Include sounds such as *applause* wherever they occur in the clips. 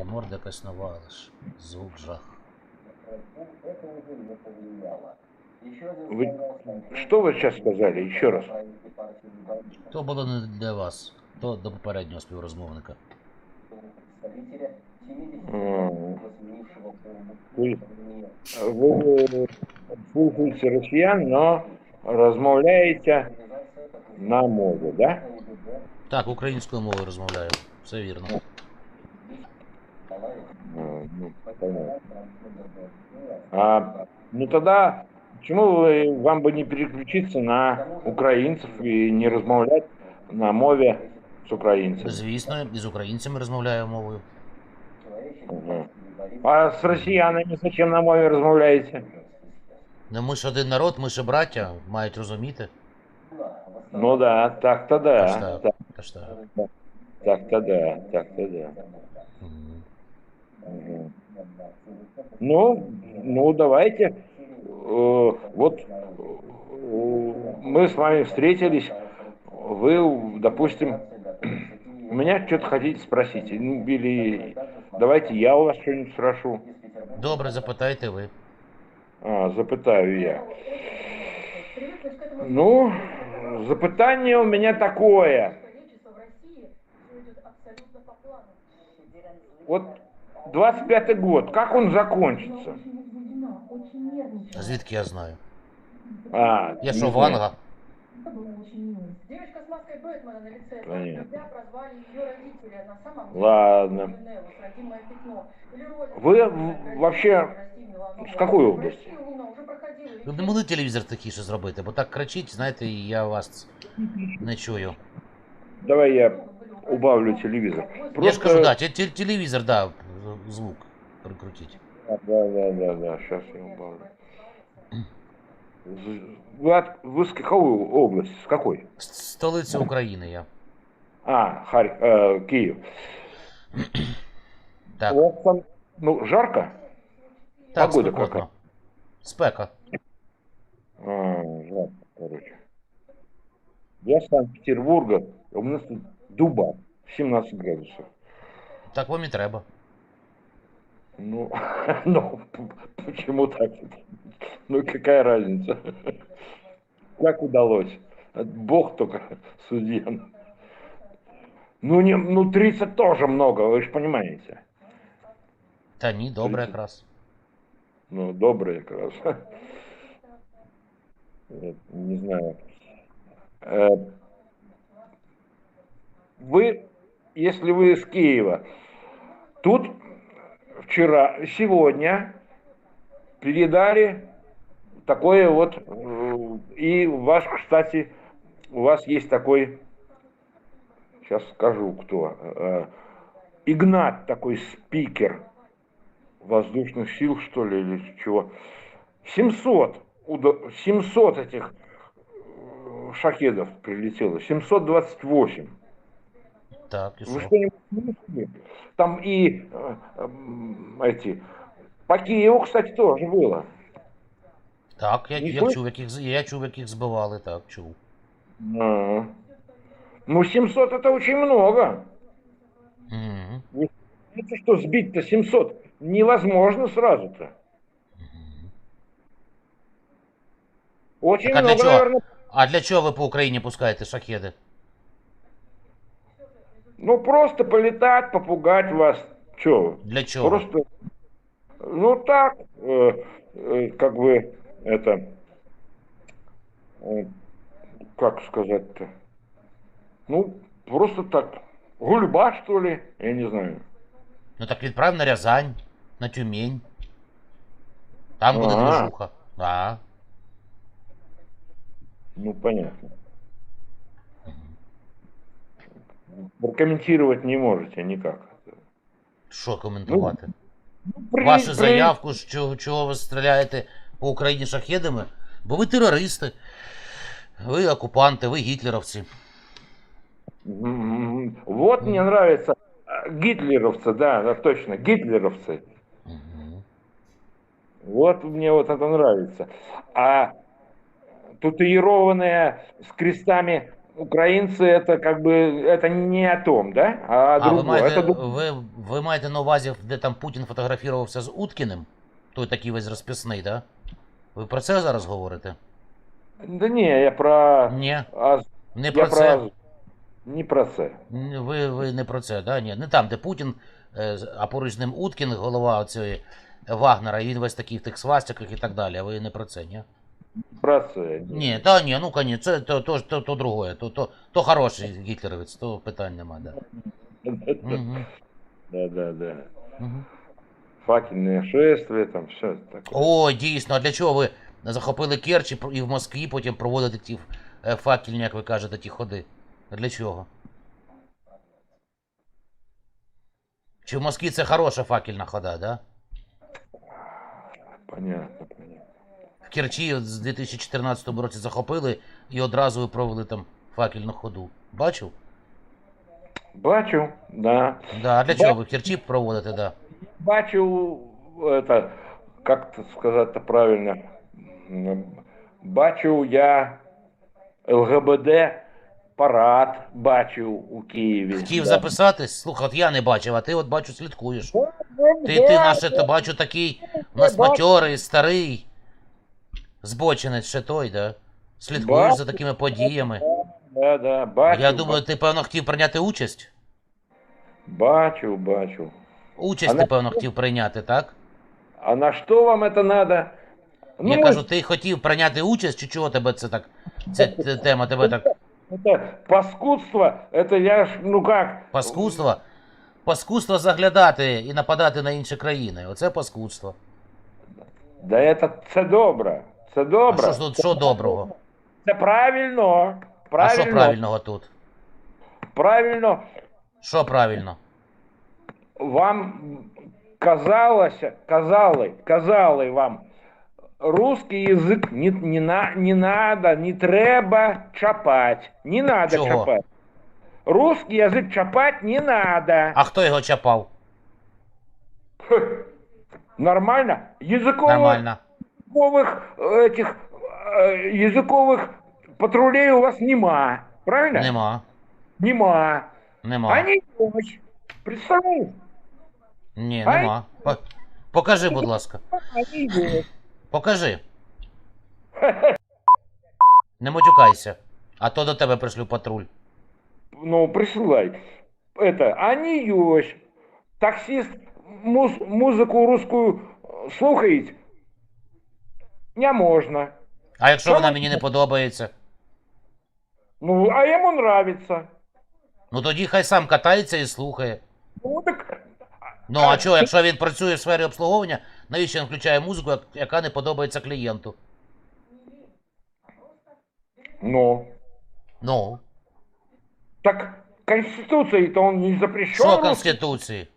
І морда якась нова, але ж звук жах. Вы что вы сейчас сказали? Еще раз. То було не для вас, то до попереднього співрозмовника. М, Вы, вы слушаете россиян, но розмовляєте на мові, да? Так, українською мовою розмовляю. Все вірно. А, ну. А, ну тогда, почему вы, вам бы не переключиться на українців і не розмовляти на мові з українцями? Звісно, і з українцями розмовляю мовою. А з росіянами зачем на мові розмовляєте? Ну ми ж один народ, ми ж браття, мають розуміти. Ну да, так-то да. так. Так, Тож так. так-то да, так-то да. Ну, ну давайте. Э, Вот э, мы с вами встретились. Вы, допустим, у *clears throat* меня что-то хотите спросить. Ну, Или давайте я у вас что-нибудь спрошу. Добре, запитайте ви. А, запитаю я. Ну, запитання у меня такое. Вот 25 год, как он закончится? А Звідки я знаю? А, Я не що, знаю. Ванга? Девочка с маской Бэтмена на лице. Понятно. Тебя прозвали ее родители, а на самом деле Ладно. Невус, родимое пятно. Или роль Вы родителей, в- вообще России, Миланова. с какой В области? России Луна уже проходила Ви б не могли телевізор тихіше зробити, бо так кричить, знаєте, і я вас не чую. Давай я убавлю телевизор. Я ж кажу, да, те- те- телевізор, да, звук прикрутіть. Да, да, да, да, сейчас я убавлю. Вы, от, вы с какой области? С какой? С- Столиця України я. А, Харь, э, Киев. Так, У вас там, ну, жарко? так, погода спекотно. какая? Спека. А, жарко, короче. Я с Санкт-Петербурга, у нас тут дуба, 17 градусов. Так вам і треба. Ну, *laughs* ну, почему так? Ну, какая разница? Как удалось? Бог только судья. Ну, не, ну 30 тоже много, вы же понимаете. Та ні, добре Тридцять. якраз. Ну, добрый как раз. Не знаю. Э, Вы, если вы из Киева, тут вчера, сегодня передали такое вот, э, и ваш, кстати, у вас есть такой, сейчас скажу кто, э, Игнат такой спикер воздушных сил, что ли, или чего. 700, уда- 700 этих э, шахедов прилетело, 728. Так, і Вы що? что-нибудь слышали? Там и э, м, эти, по Киеву, кстати, тоже было. Так, я, Не я слышь? чув, яких, з- я чув, яких збивали, так, чув. А. Ну, 700 это очень много. Мгм. Это что, сбить-то 700 невозможно сразу-то. Мгм. Очень Так а для много, чего? наверное. А для чого ви по Україні пускаєте шахеди? Ну, просто полетать, попугать вас. Че? Для чого? Просто, ну так, э, э, как бы это, э, как сказать-то, ну просто так, гульба что ли, я не знаю. Ну так відправ на Рязань, на Тюмень. Там буде Ага. движуха. Да. Ну понятно. Прокомментировать не можете никак. Що коментувати? Ну, при- Вашу при- заявку, що, чого ви стріляєте по Україні шахедами? Бо ви терористи. Ви окупанти, ви гітлеровці. М, Вот мне нравится а, гитлеровцы, да, да, точно, гитлеровцы. Мгм. Вот мне вот это нравится. А татуированные с крестами украинцы это как бы, это не о том, да? А, о А ви другом. маєте, Это друг- ви, ви маєте на увазі, де там Путін фотографувався з Уткіним? Той такий весь розписний, да? Ви про це зараз говорите? Да не, я про... Ні, а, не я про це. Не про це. Н- Ви, ви не про це, да? Ні, не там, де Путін, е, з- а поруч з ним Уткін, голова цієї Вагнера, і він весь такий в тих свастиках і так далі, а ви не про це, ні? Про це. Ні, та ні, ну конечно, це то, то, то, то другое, то, то, то хороший гітлеровець, то питань нема, да. *laughs* Угу, Да, да, да. угу. Факельные шествия, там все такое. О, дійсно, а для чого ви захопили і про- і в Москві потім проводите ті е, факельні, як ви кажете, ті ходи? Для чого? Чи в Москві це хороша факельна хода, да? Понятно, понятно. Керчі з 2014 році захопили і одразу провели там факельну ходу. Бачив? Бачу, да. Да, а для чого ви Керчі проводите, да? Бачу, это, как сказать-то правильно, бачу я ЛГБД парад бачу у Києві. Хотів Да. записатись? Слухай, от я не бачив, а ти от бачу слідкуєш. Ти, ти да, наше, то бачу такий у нас матьорий, старий, збочинець ще той, да? Слідкуєш Бачу. за такими подіями. Да, да, бачу. Я думаю, ти, певно, хотів прийняти участь? Бачу, бачу. Участь А ти, на- певно, хотів прийняти, так? А на що вам это надо? Я Ну, кажу, ти хотів прийняти участь, чи чого тебе це так? Ця т- тема тебе так Это паскудство, это я ж, ну как, паскудство? Паскудство заглядати і нападати на інші країни. Оце паскудство. да это це добре, це А добре. що ж тут, що доброго? Це правильно, А правильно, що правильного тут? правильно. Що правильно? Вам казалося, казали, казали вам, русский язик не, не, на, не надо, не треба чапать, не надо Чого? чапать. Русский язик чапать не надо. А хто його чапав? Нормально? Языковых, Нормально языковых, этих, э, языковых патрулей у вас нема. Правильно? Нема. Нема. Нема. Они помощь. Представляешь? Ні, Ай. нема. По- Покажи, будь ласка. Они есть. *laughs* Покажи. *laughs* Не матюкайся. А то до тебе пришлю патруль. Ну, присылай. Это, они есть. Таксист муз- музыку русскую э, слухает? не можно. А якщо Що вона мені не подобається? Ну, а ему нравится. Ну тоді хай сам катається і слухає. Ну, так... Ну а чого, якщо він працює в сфері обслуговування, навіщо він включає музику, яка не подобається клієнту? Ну, Ну, так Конституцией-то он не запрещен. що? Конституції?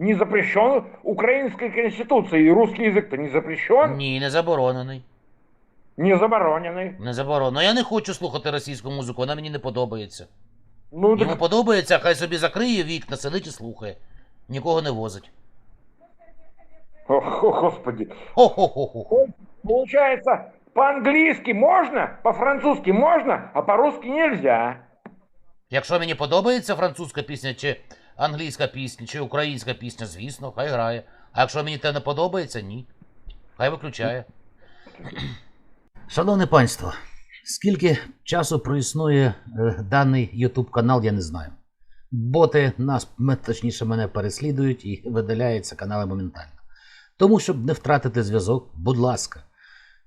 Не запрещен украинской конституцией. Русский язык-то не запрещен, Ні, не заборонений. не забороненный. Не заборонений. Ну я не хочу слухати російську музику, вона мені не подобається. Ну, Йому так, подобається, хай собі закриє вікна, сидить і слухає. Нікого не возить. Ох, ох, господи. Хо-хо-хо-хо. Получается, по-английски можно, по-французски можно, а по-русски нельзя. Якщо мені подобається французька пісня, чи англійська пісня, чи українська пісня, звісно, хай грає. А якщо мені те не подобається, ні. Хай виключає. Шановне панство, скільки часу проіснує е, даний YouTube канал, я не знаю. Боти нас, точніше, мене переслідують і видаляються канали моментально. Тому, щоб не втратити зв'язок, будь ласка,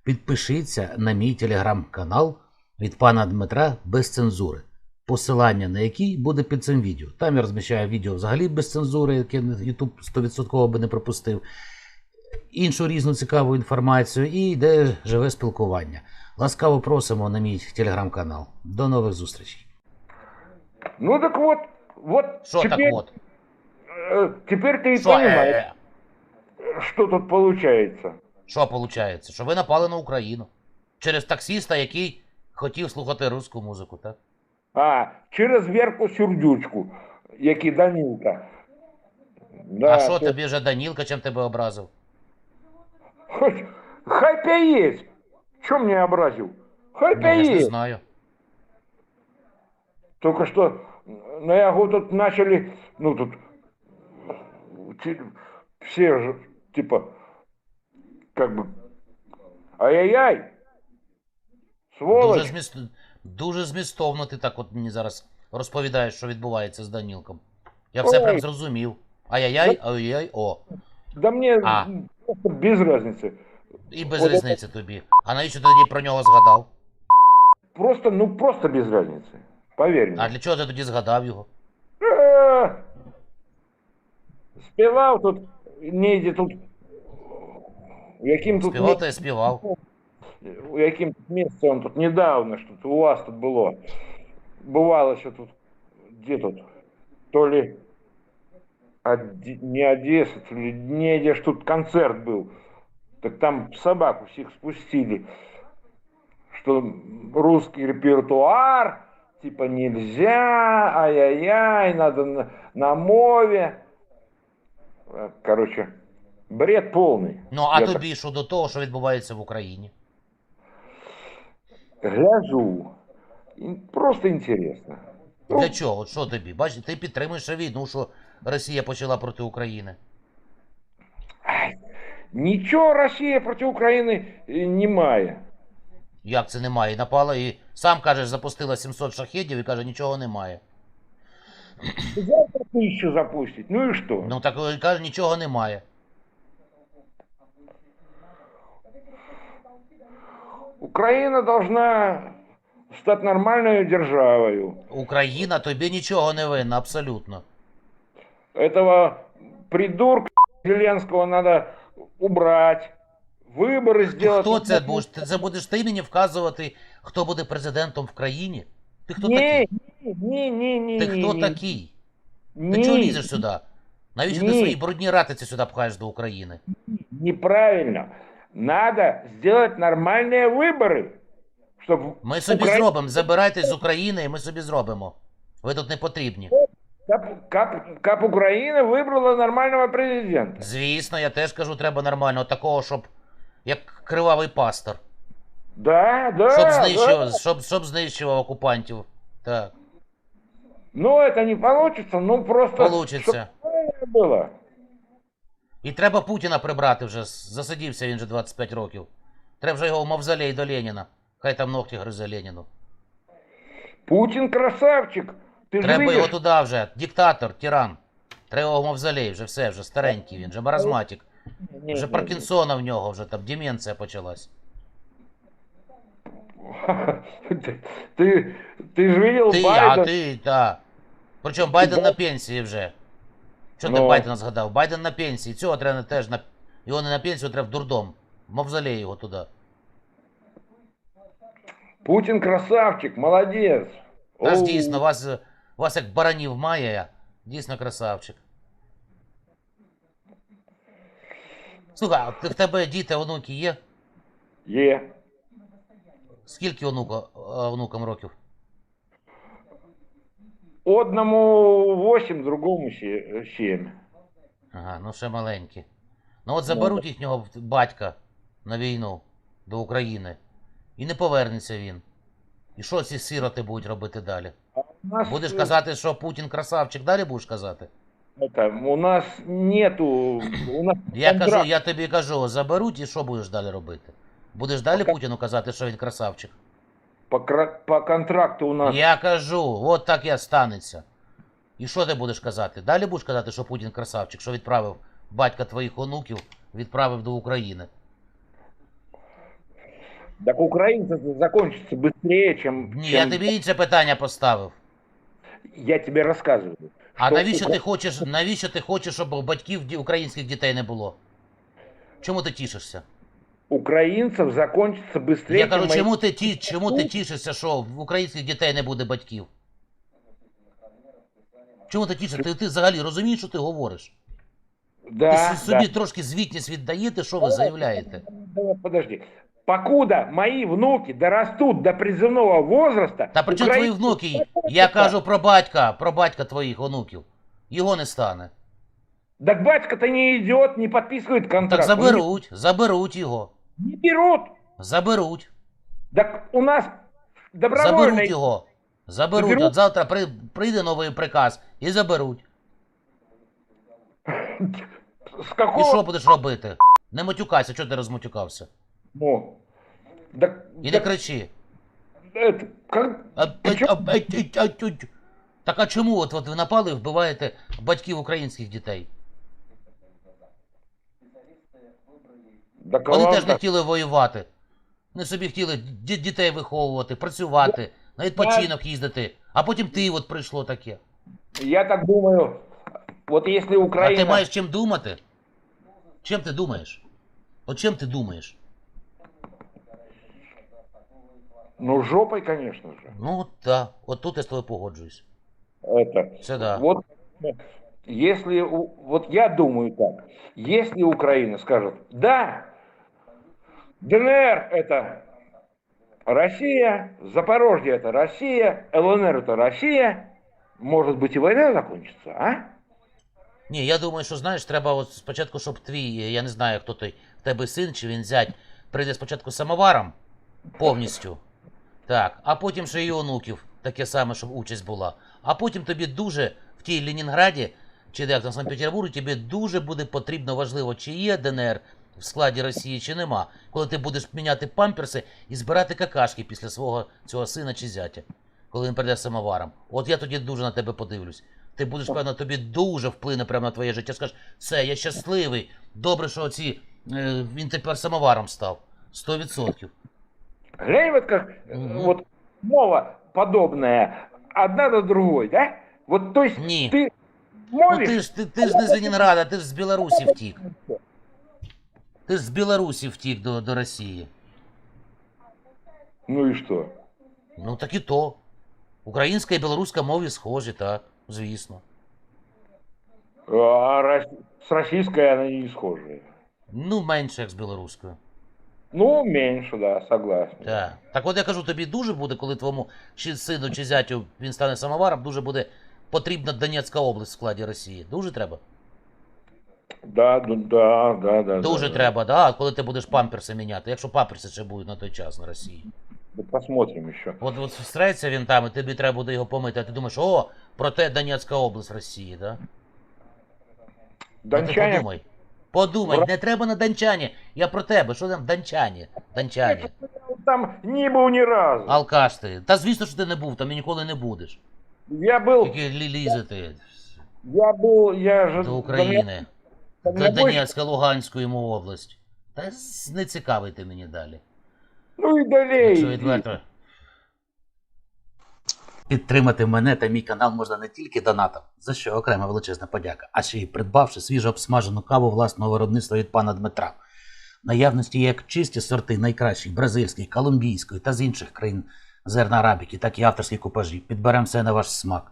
підпишіться на мій телеграм-канал від пана Дмитра без цензури посилання на який буде під цим відео. Там я розміщаю відео взагалі без цензури, яке YouTube 100% би не пропустив. Іншу різну цікаву інформацію і йде живе спілкування. Ласкаво просимо на мій телеграм-канал. До нових зустрічей. Ну так вот, вот Що теперь, так от? э, теперь ты и Що, понимаешь, е, что тут получается. що виходить? Що ви напали на Україну через таксіста, який хотів слухати русську музику, так? А, через Верку Сюрдючку, як і Данилка. Да, а що то- тобі вже Данілка, чим тебе образив? Хоть, хай пя есть. Чё мне образил? Хай Ну, пя я ж не есть. знаю. Только что на Ягу тут начали, ну тут те- все же, типа, как бы, ай-яй-яй, сволочь. Дуже, зміст... Дуже змістовно ти так от мені зараз розповідаєш, що відбувається з Данілком. Я все Ой. прям зрозумів. Ай-яй-яй, ай-яй, о. Да мне А. просто без разницы. І без От різниці тобі. А навіщо ти тоді про нього згадав? Просто, ну просто без разницы. Поверь мне. А для чого ти тоді згадав його? Е, Співав тут, нейде тут, яким тут Співав та й співав. у яким тут місце он тут недавно ж тут у вас тут було. Бувало, що тут, де тут, то ли Оде- не Одесса, то ли не где ж тут концерт был. Так там собак всех спустили, что русский репертуар, типа нельзя, ай-яй-яй, надо на, на мове. Э, Короче, бред полный. Ну, а Я тобі що до того, що відбувається в Україні? Гляжу. Просто интересно. Ну, Для чого? От що тобі? Бачиш, ти підтримуєш війну, що Росія почала проти України. Нічого Росія проти України е, не має. Як це немає? Напала і сам кажеш, запустила 700 шахедів і каже, нічого немає. Завтра тисячу запустить. Ну і що? Ну так е, каже, нічого немає. Україна должна стати нормальною державою. Україна тобі нічого не винна, абсолютно. Этого придурка Зеленского надо убрать. Вибори сделать. Хто це будеш? Ти це будеш ти мені вказувати, хто буде президентом в країні? Ти хто Ні, такий? ні, ні, ні, ні. Ти хто ні. такий? Ти чого лізеш сюди? Навіщо ти свої брудні ратиці сюди пхаєш до України? Неправильно. Надо сделать нормальные выборы. Чтобы Ми собі Украї- зробимо. Забирайтесь з України і ми собі зробимо. Ви тут не потрібні. Кап, кап, кап Украина выбрала нормального президента. Звісно, я теж кажу, треба нормально. Такого, щоб як кривавий пастор. Да, да. Щоб да. знищував, щоб, щоб знищував окупантів. Так, Ну, это не получится, ну просто... получиться. чтоб правильно было. І треба Путіна прибрати вже. Засидівся він вже 25 років. Треба вже його в мавзолей до Леніна. Хай там ногті гризе Леніну. Путин красавчик. Ты же Треба видишь, його туди вже. Диктатор, тиран. Треба його в мавзолей, вже все, вже старенький він, вже маразматик. Не, Вже не, Паркінсона в нього, вже там деменція почалась. *laughs* не. ты, ты, ты же видел Ти, Байден? а ти, та. Причому Байден на пенсії вже. Ти Ну. Байдена згадав? Байден на пенсії. Цього треба теж на. Його не на пенсію, треба в дурдом. Мавзолей його туди. Путин красавчик, молодец. Нас Оу. дійсно, вас, вас як баранів має, дійсно красавчик. Слухай, а ти- в тебе діти, онуки є? Е. Скільки онука, е, онукам років? Одному 8, другому 7. Ага, ну ще маленькі. Ну от заберуть їхнього батька на війну до України. І не повернеться він. І що ці сироти будуть робити далі? Нас, Будеш э, казати, що Путін красавчик, далі будеш казати? это, у нас нету... У нас Я контракт. кажу, я тобі кажу, заберуть і що будеш далі робити? Будеш далі Путіну казати, що він красавчик? по, кра- по контракту у нас... Я кажу, от так і станеться. І що ти будеш казати? Далі будеш казати, що Путін красавчик, що відправив батька твоїх онуків, відправив до України. Так украинцы закончится быстрее, чем... Ні, чем- я тобі інше питання поставив. Я тебе рассказываю. А що навіщо Укра- ти хочеш, навіщо ти хочеш, щоб у батьків ді- українських дітей не було? Чому ти тішишся? Украинцев закончится быстрее, Я кажу, чому ти, ті, чому ти тішишся, що в українських дітей не буде батьків? Чому ти тішишся? Ти, ти взагалі розумієш, що ти говориш? Да, ти собі да. трошки звітність віддаєте, що ви заявляєте? Подожди. Покуда мои внуки дорастут до призывного возраста... Та при чому твої внуки? Я кажу про батька, про батька твоїх онуків. Його не стане. Так батька-то не идет, не подписывает контракт. Так заберуть, заберуть його. Не берут. Заберуть. Так у нас добровольно... Заберуть його. Заберуть. Заберуть? От завтра при, прийде новий приказ і заберуть. С І що будеш робити? Не матюкайся, чого ти розматюкався? Ну, да, І не кричи. это, как... А, Причому- а, а, а, а, а, Так а чому от, от ви напали і вбиваєте батьків українських дітей? Да Вони теж не хотіли воювати. Вони собі хотіли ді- дітей виховувати, працювати, на відпочинок їздити. А потім ти от прийшло таке. Я так думаю, вот если А Украина... ти маєш чим думати? Чим ти думаєш? От чим ти думаєш? Ну, жопой, конечно же. Ну, так, от тут я з тобою погоджуюсь. Это... Це да. Вот, если... у- Вот я думаю так. Если Украина скажет, да, ДНР это Россия, Запорожье это Россия, ЛНР это Россия, может быть и война закончится, а? Ні, я думаю, що знаєш, треба от спочатку, щоб твій, я не знаю, хто той, в тебе син чи він зять, прийде спочатку з самоваром повністю. Так, а потім ще й онуків, таке саме, щоб участь була. А потім тобі дуже в тій Ленінграді, чи де там в Санкт-Петербурзі, тобі дуже буде потрібно важливо, чи є ДНР в складі Росії, чи нема. Коли ти будеш міняти памперси і збирати какашки після свого цього сина чи зятя, коли він прийде самоваром. От я тоді дуже на тебе подивлюсь. Ти будеш, певно, тобі дуже вплине прямо на твоє життя. Скажеш, все, я щасливий. Добре, що ці, е, він тепер самоваром став. 100%. Глянь, вот как э, Мгм. вот мова подобная, одна до другой, да? Вот то есть Не. ты Ну ти ж, ти, ти ж не з Ленінграда, ти ж з Білорусі втік. Ти ж з Білорусі втік до, до Росії. ну и что? Ну так і то. Українська і білоруська мові схожі, так, звісно. А рос- с российской она не схожая. Ну, менше, як з білоруською. Ну, меньше, да, согласен. Так. Так от я кажу, тобі дуже буде, коли твоєму чи сину, чи зятю він стане самоваром, дуже буде потрібна Донецька область в складі Росії. Дуже треба. Да, да, да, да, да. Дуже да, треба, да. А коли ти будеш памперси міняти, якщо памперси ще будуть на той час на Росії. Да. посмотрим еще. От, от встречеться він там, і тобі треба буде його помити, а ти думаєш, о, проте Донецька область Росії, да? Ну, ти Дончане, подумай. Подумай, Ура. не треба на Дончані. Я про тебе, що там Дончані? Дончані. там не был ни разу. Алкаш ти. Та звісно, що ти не був, там і ніколи не будеш. Я был, Тільки лі- лізати я был, я же... до України. Больше- Донецька, Луганську йому область. Та не цікавий ти мені далі. Ну далее. Якщо відверто. Підтримати мене та мій канал можна не тільки донатом, за що окрема величезна подяка, а ще й придбавши свіжо обсмажену каву власного виробництва від пана Дмитра. Наявності як чисті сорти найкращих бразильської, колумбійської та з інших країн зерна арабіки, так і авторські купажі. Підберемо все на ваш смак.